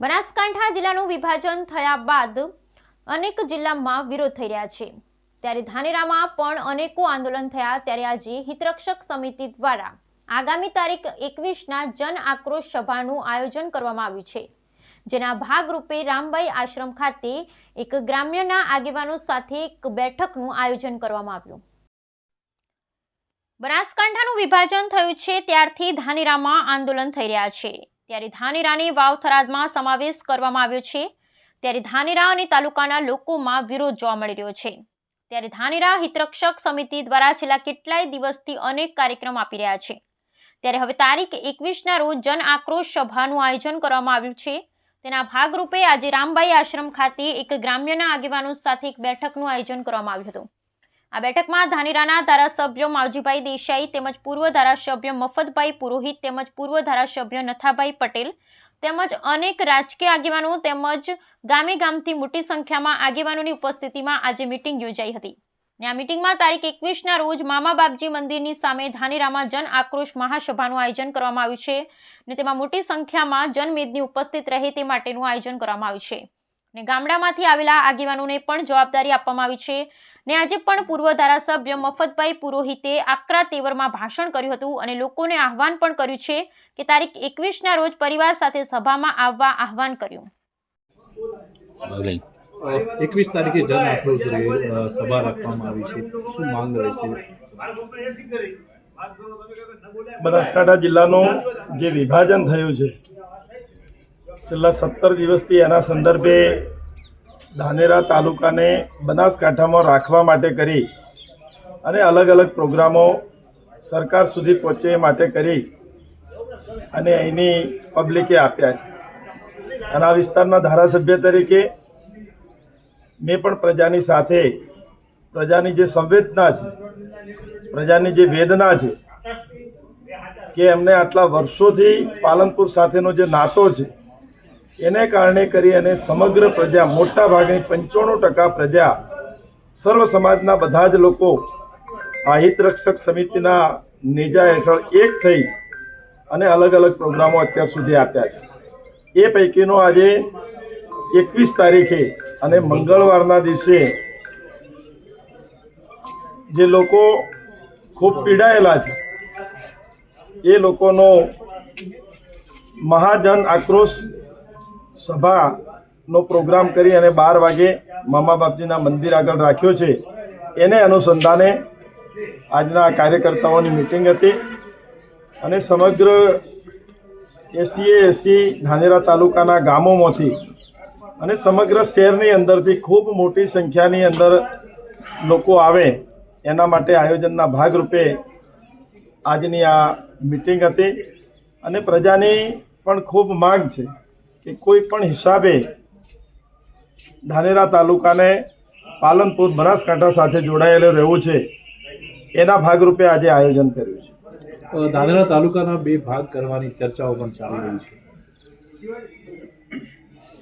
બનાસકાંઠા જિલ્લાનું વિભાજન થયા બાદ અનેક જિલ્લામાં વિરોધ થઈ રહ્યા છે. ત્યારે ધાનેરામાં પણ અનેકો આંદોલન થયા ત્યારે આજે હિતરક્ષક સમિતિ દ્વારા આગામી તારીખ એકવીસના જન આક્રોશ સભાનું આયોજન કરવામાં આવ્યું છે. જેના ભાગરૂપે રામબાઈ આશ્રમ ખાતે એક ગ્રામ્યના આગેવાનો સાથે એક બેઠકનું આયોજન કરવામાં આવ્યું. બનાસકાંઠાનું વિભાજન થયું છે ત્યારથી ધાનેરામાં આંદોલન થઈ રહ્યા છે. ત્યારે ધાનેરાને વાવ થરાદમાં સમાવેશ કરવામાં આવ્યો છે. ત્યારે ધાનેરા અને તાલુકાના લોકોમાં વિરોધ જોવા મળી રહ્યો છે. ત્યારે ધાનેરા હિતરક્ષક સમિતિ દ્વારા છેલ્લા કેટલાય દિવસથી અનેક કાર્યક્રમ આપી રહ્યા છે. ત્યારે હવે તારીખ એકવીસના રોજ જન આક્રોશ સભાનું આયોજન કરવામાં આવ્યું છે. તેના ભાગરૂપે આજે રામબાઈ આશ્રમ ખાતે એક ગ્રામ્યના આગેવાનો સાથે એક બેઠકનું આયોજન કરવામાં આવ્યું હતું. આ બેઠકમાં ધાનેરાના ધારાસભ્યો માવજીભાઈ દેસાઈ તેમજ પૂર્વ ધારાસભ્ય મફતભાઈ પુરોહિત તેમજ પૂર્વ ધારાસભ્ય નથાભાઈ પટેલ તેમજ અનેક રાજકીય આગેવાનો તેમજ ગામે ગામથી મોટી સંખ્યામાં આગેવાનોની ઉપસ્થિતિમાં આજે મિટિંગ યોજાઈ હતી. આ મિટિંગમાં તારીખ એકવીસના રોજ મામા બાપજી મંદિરની સામે ધાનેરામાં જન આક્રોશ મહાસભાનું આયોજન કરવામાં આવ્યું છે ને તેમાં મોટી સંખ્યામાં જનમેદની ઉપસ્થિત રહે તે માટેનું આયોજન કરવામાં આવ્યું છે. ને ગામડામાંથી આવેલા આગેવાનોને પણ જવાબદારી આપવામાં આવી છે. ને આજે પણ પૂર્વ ધારાસભ્ય મફતભાઈ પુરોહિતે આકરા તેવરમાં ભાષણ કર્યું હતું અને લોકોને આહવાન પણ કર્યું છે કે તારીખ એકવીસના રોજ પરિવાર સાથે સભામાં આવવા આહવાન કર્યું. એકવીસ તારીખે જન આક્રોશ સભા રાખવામાં આવી છે. શું માંગ રહેશે બનાસકાંઠા જિલ્લાનું જે વિભાજન થયું છે છેલ્લા સત્તર દિવસથી એના સંદર્ભે ધાનેરા તાલુકાને બનાસકાંઠામાં રાખવા માટે કરી અને અલગ અલગ પ્રોગ્રામો સરકાર સુધી પહોંચે માટે કરી અને અહીંની પબ્લિકે આપ્યા છે. અને આ વિસ્તારના ધારાસભ્ય તરીકે મેં પણ પ્રજાની સાથે, પ્રજાની જે સંવેદના છે, પ્રજાની જે વેદના છે, કે એમને આટલા વર્ષોથી પાલનપુર સાથેનો જે નાતો છે એને કારણે કરી અને સમગ્ર પ્રજા, મોટા ભાગની પંચાણું ટકા પ્રજા, સર્વ સમાજના બધા જ લોકો આ હિતરક્ષક સમિતિના નેજા હેઠળ એક થઈ અને અલગ અલગ પ્રોગ્રામો અત્યાર સુધી આપ્યા છે. એ પૈકીનો આજે એકવીસ તારીખે અને મંગળવારના દિવસે જે લોકો ખૂબ પીડાયેલા છે, એ લોકોનો મહાજન આક્રોશ સભાનો પ્રોગ્રામ કરી અને બાર વાગે મામા બાપજીના મંદિર આગળ રાખ્યો છે. એને અનુસંધાને આજના કાર્યકર્તાઓની મિટિંગ હતી અને સમગ્ર એસીએ એસી ધાનેરા તાલુકાના ગામોમાંથી અને સમગ્ર શહેરની અંદરથી ખૂબ મોટી સંખ્યાની અંદર લોકો આવે એના માટે આયોજનના ભાગરૂપે આજની આ મિટિંગ હતી. અને પ્રજાની પણ ખૂબ માંગ છે. કે કોઈ પણ હિસાબે ધાનેરા તાલુકાને પાલનપુર બનાસકાંઠા સાથે જોડાયેલો રહેવું છે એના ભાગરૂપે આજે આયોજન કર્યું છે. ધાનેરા તાલુકાના બે ભાગ કરવાની ચર્ચાઓ પણ ચાલી રહી છે.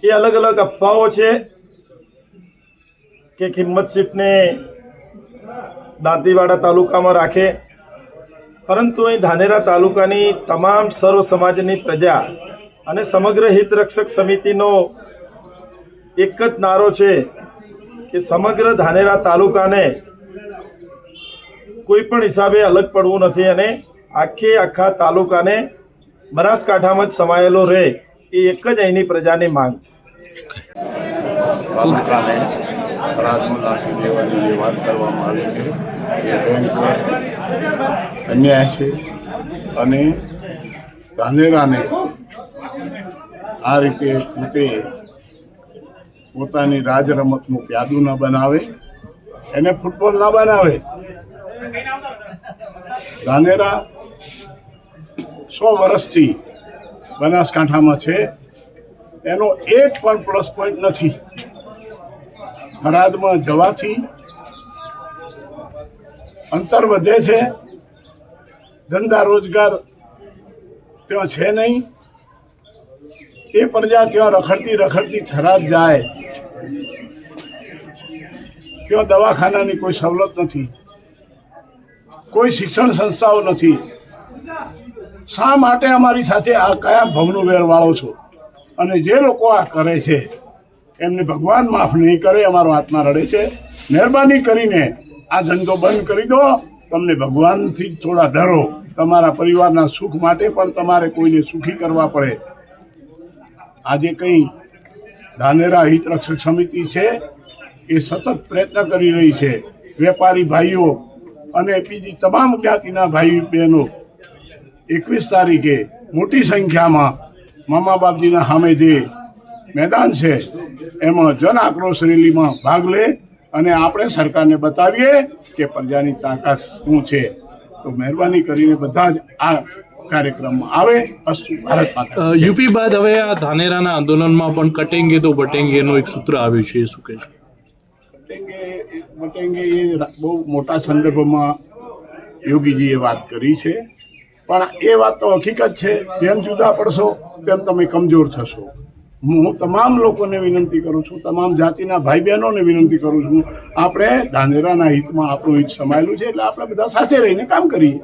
એ અલગ અલગ અફવાઓ છે કે કિંમત સીટને દાંતીવાડા તાલુકામાં રાખે પરંતુ અહીં ધાનેરા તાલુકાની તમામ સર્વ સમાજની પ્રજા અને સમગ્ર હિતરક્ષક સમિતિનો એક જ નારો છે કે સમગ્ર ધાનેરા તાલુકાને કોઈ પણ હિસાબે અલગ પડવું નથી અને આખે આખા તાલુકાને બનાસકાંઠામાં જ સમાયેલો રહે એ એક જ અહીંની પ્રજાની માંગ છે. અન્યાય છે અને ધાનેરાને આ રીતે પોતે પોતાની રાજ રમતનું પ્યાદું ન બનાવે, એને ફૂટબોલ ના બનાવે. ધાનેરા સો વર્ષથી બનાસકાંઠામાં છે. એનો એક પણ પ્લસ પોઈન્ટ નથી. થરાદમાં જવાથી અંતર વધે છે. ધંધા રોજગાર ત્યાં છે નહીં. એ પ્રજા ત્યાં રખડતી રખડતી થરાદ જાય? ત્યાં દવાખાનાની કોઈ સવલત નથી. કોઈ શિક્ષણ સંસ્થાઓ નથી. શા માટે અમારી સાથે આ કયા ભવનું વેરવાળો છો? અને જે લોકો આ કરે છે, એમને ભગવાન માફ નહીં કરે, અમારો આત્મા રડે છે. મહેરબાની કરીને આ ધંધો બંધ કરી દો. તમને ભગવાનથી થોડા ડરો. તમારા પરિવારના સુખ માટે પણ તમારે કોઈને સુખી કરવા પડે. આજે કંઈ ધાનેરા હિત રક્ષક સમિતિ છે એ સતત પ્રયત્ન કરી રહી છે. વેપારી ભાઈઓ અને બીજી તમામ જ્ઞાતિના ભાઈ બહેનો, એકવીસ તારીખે મોટી સંખ્યામાં મામા બાપજીના સામે જે મેદાન છે, એમાં જન આક્રોશ રેલીમાં ભાગ લે અને આપણે સરકારને બતાવીએ કે પ્રજાની તાકાત શું છે. તો મહેરબાની કરીને બધા જ આ કાર્યક્રમમાં આવે ભારત માતા યુપી બાદ હવે આ ધાનેરાના આંદોલનમાં પણ કટેંગે તો બટેંગેનું એક સૂત્ર આવ્યું છે એ શું કહે છે? બટેંગે એ બહુ મોટા સંદર્ભમાં યોગીજીએ વાત કરી છે. પણ એ વાત તો હકીકત છે જેમ જુદા પડશો તેમ તમે કમજોર થશો. હું તમામ લોકોને વિનંતી કરું છું તમામ જાતિના ભાઈ બહેનોને વિનંતી કરું છું આપણે ધાનેરાના હિતમાં આપણું હિત સમાયેલું છે એટલે આપણે બધા સાથે રહીને કામ કરીએ.